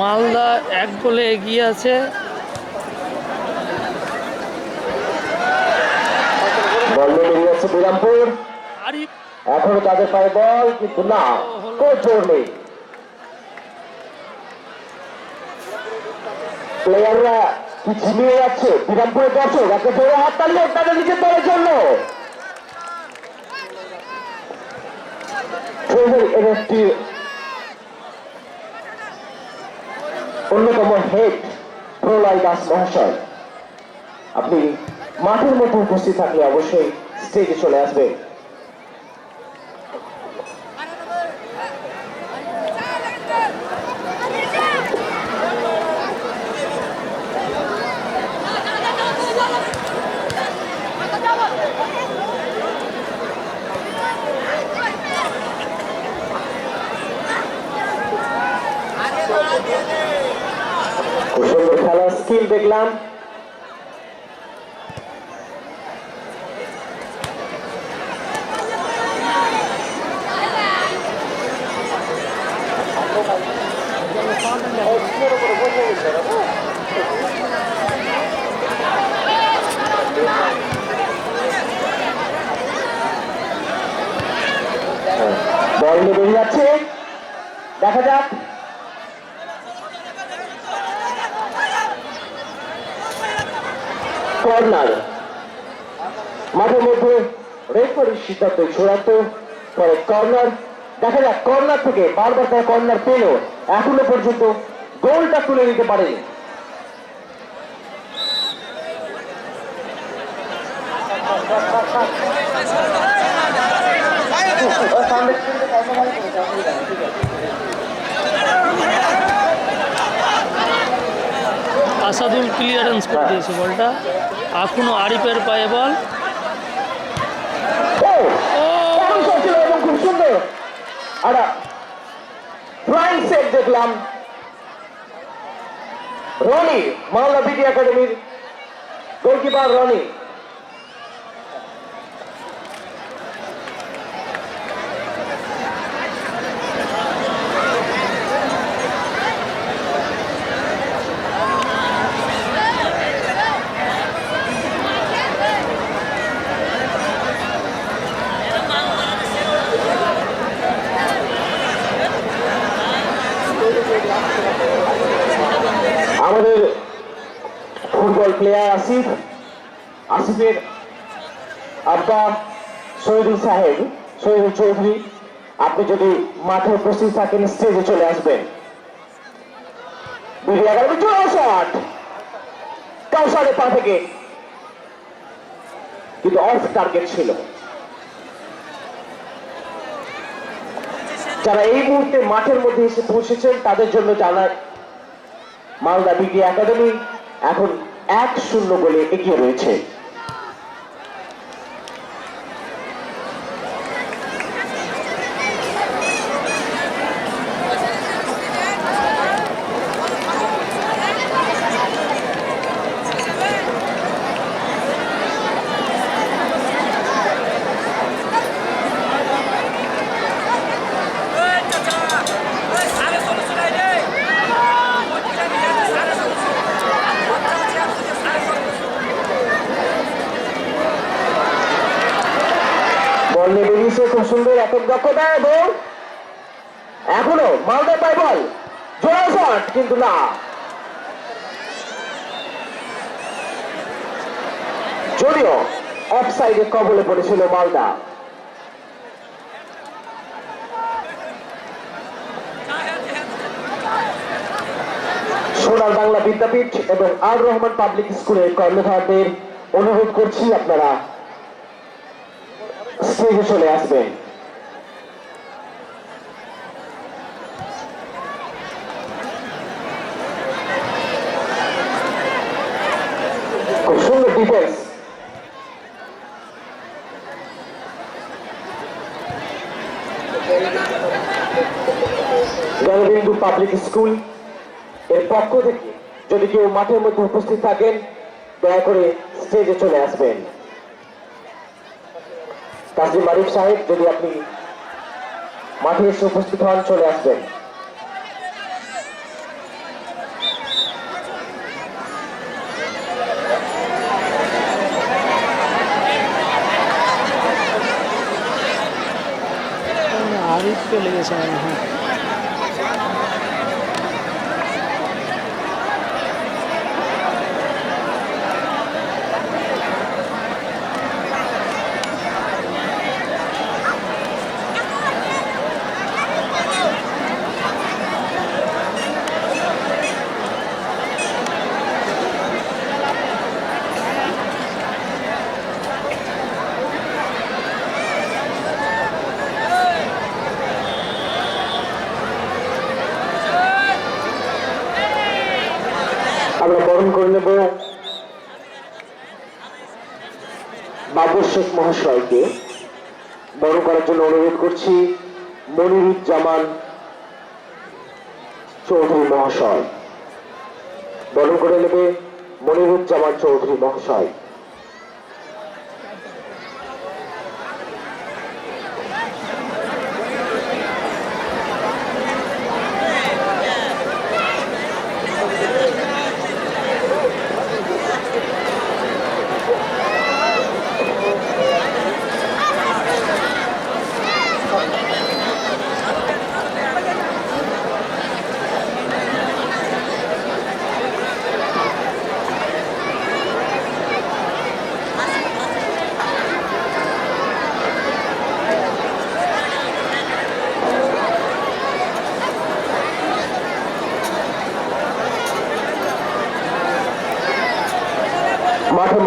মালদা এক গোলে এগিয়ে আছে। এখনও তাদের পায়ে বল কিন্তু না জোর নেই। প্লেয়াররা কি ঝিমিয়ে যাচ্ছে? বিরামপুরের দর্শক একটা জোরে হাত তাদের নিজের দলের জন্য। ট্রেনের এর একটি অন্যতম হেড প্রলয় দাস মহাশয়। আপনি মাঠের মধ্যে উপস্থিত থাকলে অবশ্যই স্টেজে চলে আসবেন। খেলার স্কিল দেখলাম বল নিয়ে বেরিয়ে যাচ্ছে দেখা যাক কর্নার। মাঠের মধ্যে রেফারির সিদ্ধান্ত চূড়ান্ত পরে কর্নার। দেখা যাক, কর্নার থেকে বারবার তারা কর্নার পেল। এখনও পর্যন্ত গোলটা তুলে নিতে পারেনি। আসাদুল ক্লিয়ারেন্স করে দিয়েছে বলটা। এখনও আরিফের পায়ে বল। দেখলাম রনি, মালদা বিডি একাডেমির গোলকিপার রনি আমাদের ফুটবল প্লেয়ার আসিফ, আসিফের আব্বা শহীদুল সাহেব, শহীদুল চৌধুরী, আপনি যদি মাঠে উপস্থিত থাকেন স্টেজে চলে আসবেন। শট কাউসারের পা থেকে। কিন্তু অফ টার্গেট ছিল। যারা এই মুহূর্তে মাঠের মধ্যে এসে পৌঁছেছেন তাদের জন্য জানায় মালদা বিডি একাডেমি। এখন এক শূন্য গোলে এগিয়ে রয়েছে বল নিয়ে বেরিয়েছে খুব সুন্দর একক দক্ষতা এবং এখনও মালদা পায় বল। জোড়া শট, কিন্তু না। যদিও অফ সাইডে কবলে পড়েছিল মালদা। সোনার বাংলা বিদ্যাপীঠ এবং আর রহমান পাবলিক স্কুলের কর্ণধারদের অনুরোধ করছি আপনারা স্টেজে চলে আসবে। খুব সুন্দর পাবলিক স্কুলের পক্ষ থেকে যদি কেউ মাঠের মধ্যে উপস্থিত থাকেন, দয়া করে স্টেজে চলে আসবেন। কাজী মারিফ সাহেব যদি আপনি মাঠে এসে উপস্থিত হন চলে আসবেন। চলে গেছে শেখ মহাশয়কে বড় করার জন্য অনুরোধ করছি মনিরুজ্জামান চৌধুরী মহাশয়। বরণ করে নেবে মনিরুজ্জামান চৌধুরী মহাশয় মাঠের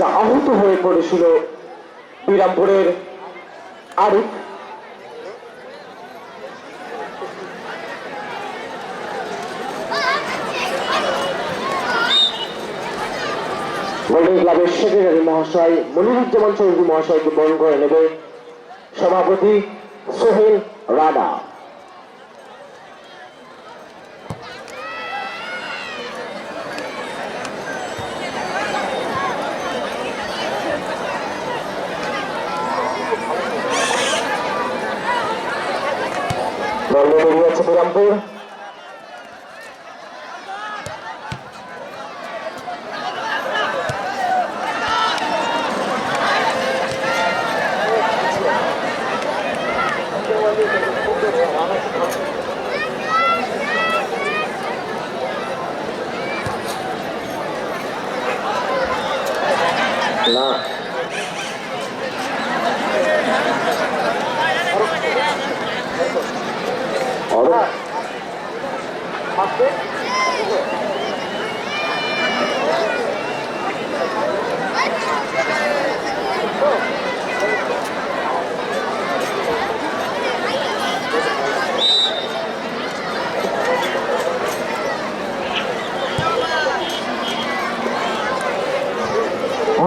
কিছুটা আহত হয়ে পড়েছিল বিরামপুরের আরিফ। ক্লাবের সেক্রেটারি মহাশয়, মনিরুজ্জামান চৌধুরী মহাশয়কে বরণ করে নেবে সভাপতি সোহেল রানা। আছে বিরামপুর না অরুণ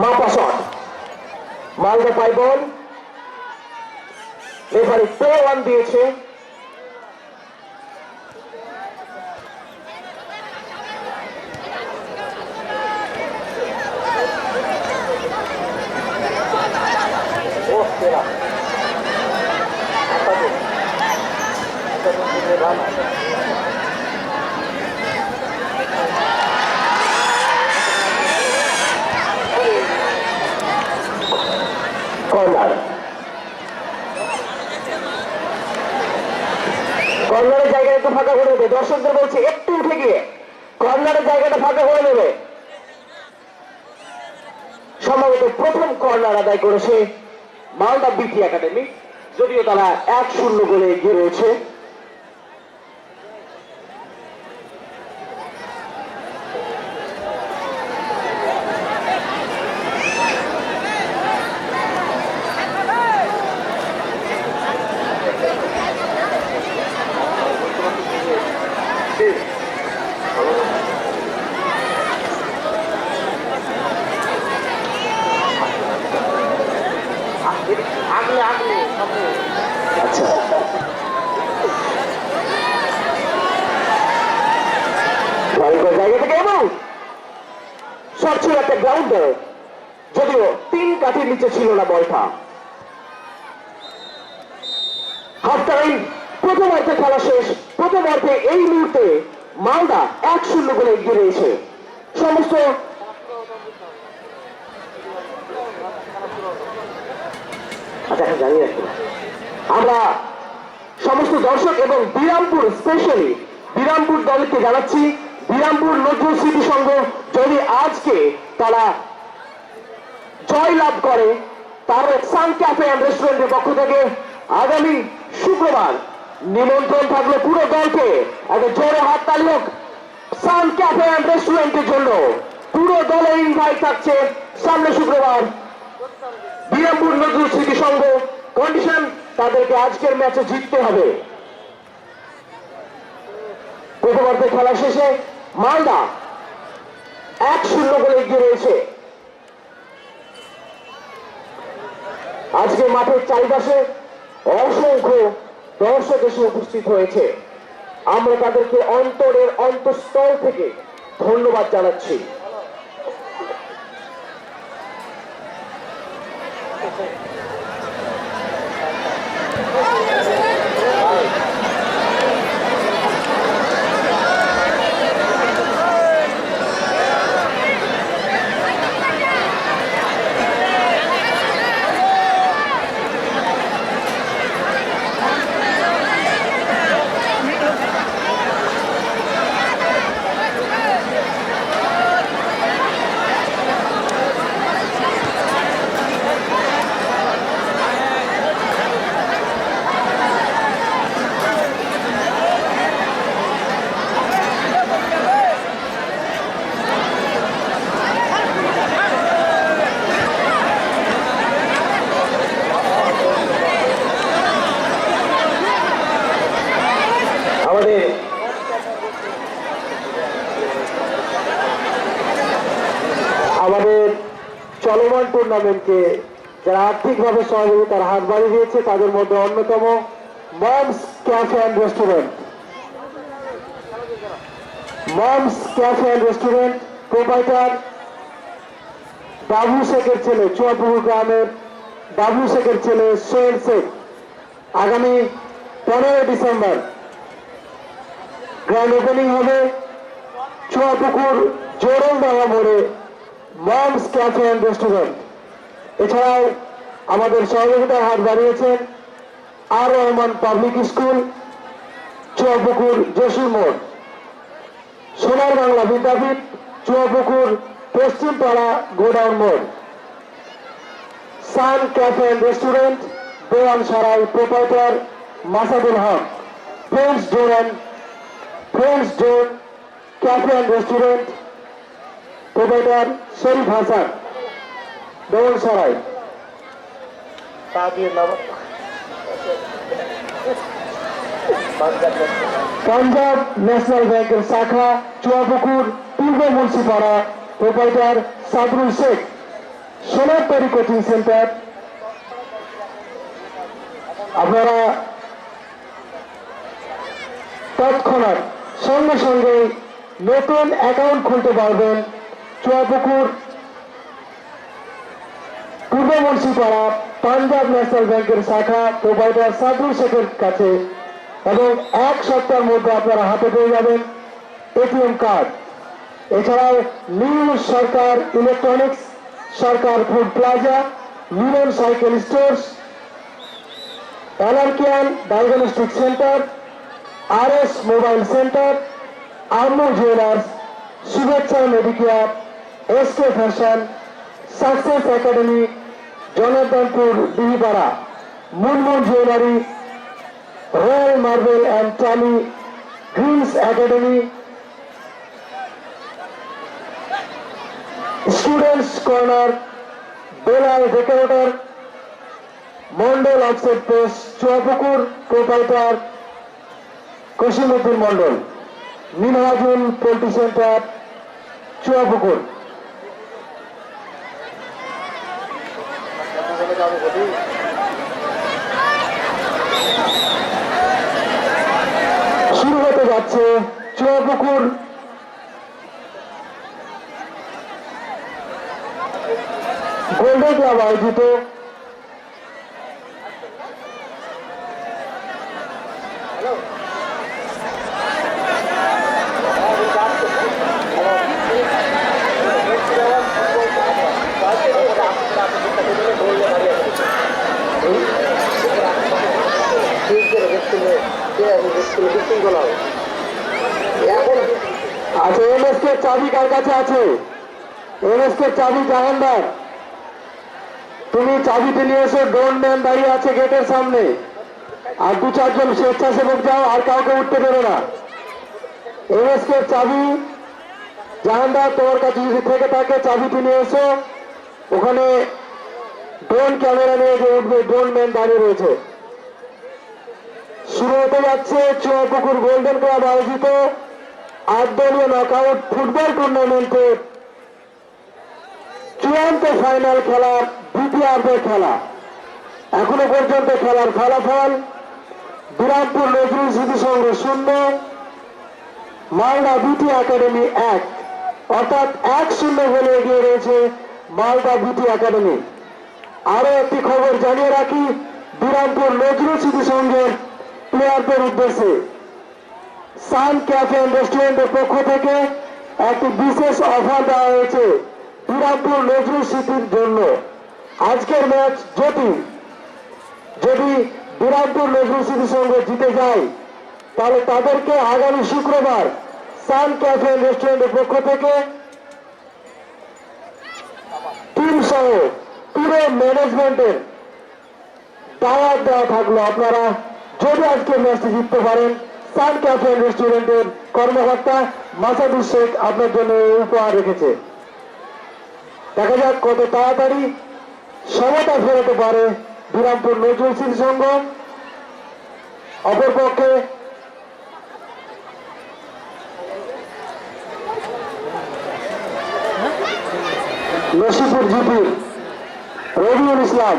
মাপা শট মালদা পাই বল রেফারি পে ওয়ান দিয়েছে ও সেরা কর্নার কর্নারের জায়গা একটু ফাঁকা করে দেবে দর্শকদের বলছে একটু উঠে গিয়ে কর্নারের জায়গাটা ফাঁকা করে দেবে সম্ভবত প্রথম কর্নার আদায় করেছে মালদা বিটি একাডেমি যদিও তারা এক শূন্য গোলে এগিয়ে রয়েছে আচ্ছা বাড়িঘর জায়গা থেকে এবং শট ছিল একটা গ্রাউন্ডে যদিও তিন কাঠির নিচে ছিল না বলটা। হাফ টাইম প্রথম অর্ধে খেলা শেষ। প্রথম অর্ধে এই মুহূর্তে মালদা এক শূন্য গোলে এগিয়ে রয়েছে। সমস্ত আচ্ছা জানি আমরা সমস্ত দর্শক এবং বিরামপুর স্পেশালি বিরামপুর দলকে জানাচ্ছি, বিরামপুর নজরুল স্মৃতি সংঘ যদি আজকে তারা জয় লাভ করে তার সান ক্যাফে অ্যান্ড রেস্টুরেন্টের পক্ষ থেকে আগামী শুক্রবার নিমন্ত্রণ থাকল পুরো দলকে। একটা জোরে হাত তালি হোক। সান ক্যাফে অ্যান্ড রেস্টুরেন্টের জন্য পুরো দলের ইনভাইট থাকছে সামনে শুক্রবার। বিরামপুর নজরুল স্মৃতি সংঘ কন্ডিশন তাদেরকে আজকের ম্যাচে জিততে হবে। প্রথমার্ধে খেলা শেষে মালদা এক শূন্য গোলে এগিয়ে রয়েছে। আজকে মাঠের চারিপাশে অসংখ্য দর্শক এসে উপস্থিত হয়েছে। আমরা তাদেরকে অন্তরের অন্তঃস্থল থেকে ধন্যবাদ জানাচ্ছি আমাদের আমাদের চলমান টুর্নামেন্টকে যারা আর্থিকভাবে সহযোগিতার হাত বাড়িয়ে দিয়েছে। তাদের মধ্যে অন্যতম moms cafe and restaurant. Moms cafe and restaurant proprietor Babu শেখের ছেলে, চুয়াপুকুর গ্রামের বাবু শেখের ছেলে সোহেল শেখ। আগামী পনেরোই ডিসেম্বর গ্র্যান্ড ওপেনিং হবে চুয়াপুকুর জোরলডাঙ্গা মোড়ে মমস ক্যাফে অ্যান্ড রেস্টুরেন্ট। এছাড়াও আমাদের সহযোগিতার হাত বাড়িয়েছেন আর রহমান পাবলিক স্কুল, চুয়াপুকুর, জসির মোড়। সোনার বাংলা বিদ্যাপীঠ, চুয়াপুকুর, পশ্চিমপাড়া, গোডাউন মোড়। সান cafe restaurant Dewan Sarai proprietor, Masadul Haque. Friends ডোরেন friends door cafe restaurant, proprietor Sharif Hasan. Dewan Sarai. Punjab national ব্যাংকের শাখা চুয়াপুকুর পূর্ব Munshipara proprietor Sadrul Sheikh. Sonartari coaching centre. আপনারা তৎক্ষণাৎ সঙ্গে সঙ্গে নতুন অ্যাকাউন্ট খুলতে পারবেন চুয়াপুকুর পূর্ব মুন্সিপাড়া পাঞ্জাব ন্যাশনাল ব্যাংকের শাখা প্রোভাইডার সাদরুল শেখের কাছে এবং এক সপ্তাহের মধ্যে আপনারা হাতে পেয়ে যাবেন এটিএম কার্ড। এছাড়াও new Sarkar electronics, Sarkar food plaza, Milan cycle stores অ্যালার্কিয়ান diagnostic centre R S mobile centre আর্মো jewellers, Shubhechha medicare, S K fashion, success academy Janardanpur Bihipara Munmun jewellery, royal marble and টালি greens academy, students corner, Belal decorator, Mondal offset post Chuapukur proprietor, Kasimuddin Mondal, Minhajul poultry centre, Chuapukur. শুরু হতে যাচ্ছে চুয়াপুকুর golden club আয়োজিত আচ্ছা MSK চাবি কার কাছে আছে? MSK চাবি জাহানদার তুমি চাবিতে নিয়ে এসো ডোন ম্যান দাঁড়িয়ে আছে গেটের সামনে। আর দু চারজন স্বেচ্ছাসেবক যাও, আর কাউকে উঠতে দেবে না। এমএসকে চাবি জাহানদার তোমার কাছে যদি থেকে থাকে চাবিটি নিয়ে এসো। ওখানে ড্রোন ক্যামেরা নিয়ে যে উঠবে, ড্রোন ম্যান দাঁড়িয়ে রয়েছে। শুরু হতে যাচ্ছে চুয়াপুকুর গোল্ডেন ক্লাব আয়োজিত। আট দলীয় নকআউট ফুটবল টুর্নামেন্টের চূড়ান্ত ফাইনাল খেলার দ্বিতীয়ার্ধের খেলা। এখনও পর্যন্ত খেলার ফলাফল বিরাটপুর নজরুল স্মৃতি সংঘ শূন্য, মালদা বিটি একাডেমি এক। অর্থাৎ এক শূন্য বলে এগিয়ে রয়েছে মালদা বিটি একাডেমি। আরও একটি খবর জানিয়ে রাখি, বিরামপুর নজরুল স্মৃতি সংঘের প্লেয়ারদের উদ্দেশ্যে। সান ক্যাফে রেস্টুরেন্টের পক্ষ থেকে একটি বিশেষ অফার দেওয়া হয়েছে বিরামপুর নজরুল স্মৃতির জন্য। আজকের ম্যাচ যদি যদি বিরামপুর নজরুল স্মৃতি সংঘ জিতে যায়, তাহলে তাদেরকে আগামী শুক্রবার সান ক্যাফে রেস্টুরেন্টের পক্ষ থেকে টিম সহ পুরো ম্যানেজমেন্টের দাওয়াত দেওয়া থাকল। আপনারা যদি আজকে ম্যাচটি জিততে পারেন সান ক্যাফে রেস্টুরেন্টের কর্মকর্তা মাসাদুর শেখ আপনার জন্য উপহার রেখেছে। দেখা যাক কত তাড়াতাড়ি সমতা ফেরাতে পারে বিরামপুর নজরুল স্মৃতি সংঘ অপরপক্ষে নসিপুর জিপির রবিউল ইসলাম।